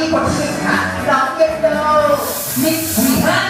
มีผลถึงค่ะนองเกตโดมิสทีหัา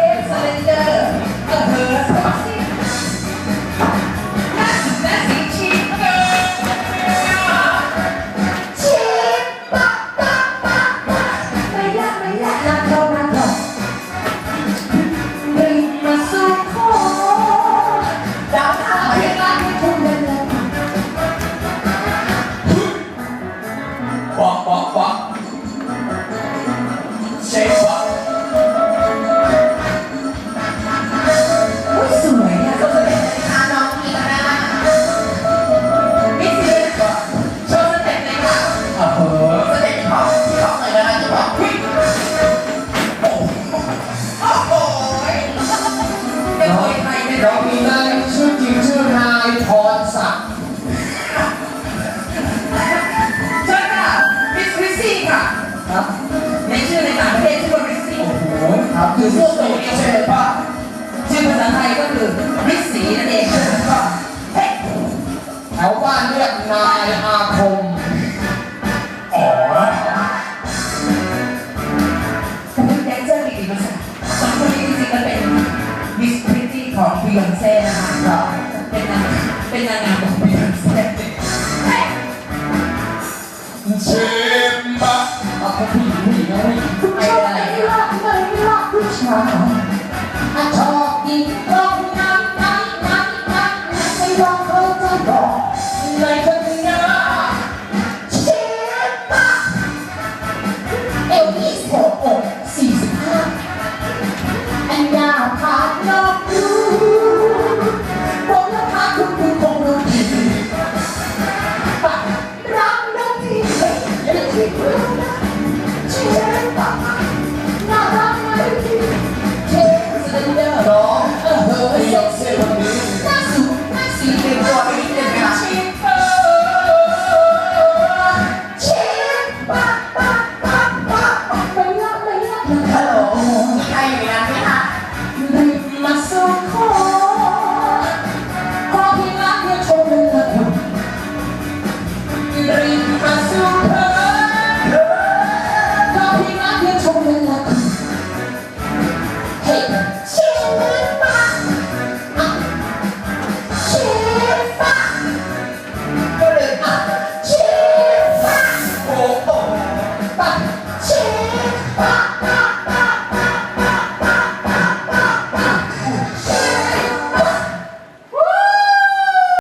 ครับไม่ชื่อในต่างประเทศชื่อว่าริสีโอ้โหครับคือพวกตัวเองใช่ไหมป้าชื่อภาษาไทยก็คือริสซีนั่นเองก็เฮ้แถวบ้านเรียกนายอาคมอ๋อสรับแดนเซอร์ดีๆภาษาสองคนนี้จริงๆมันเป็นดิสคริตี้ของบิยอนเซ่นะคะ พวกผู้หญิงผู้หญิงนะผู้หญิง ไม่ได้ ไม่ได้ผู้ชายอาชอ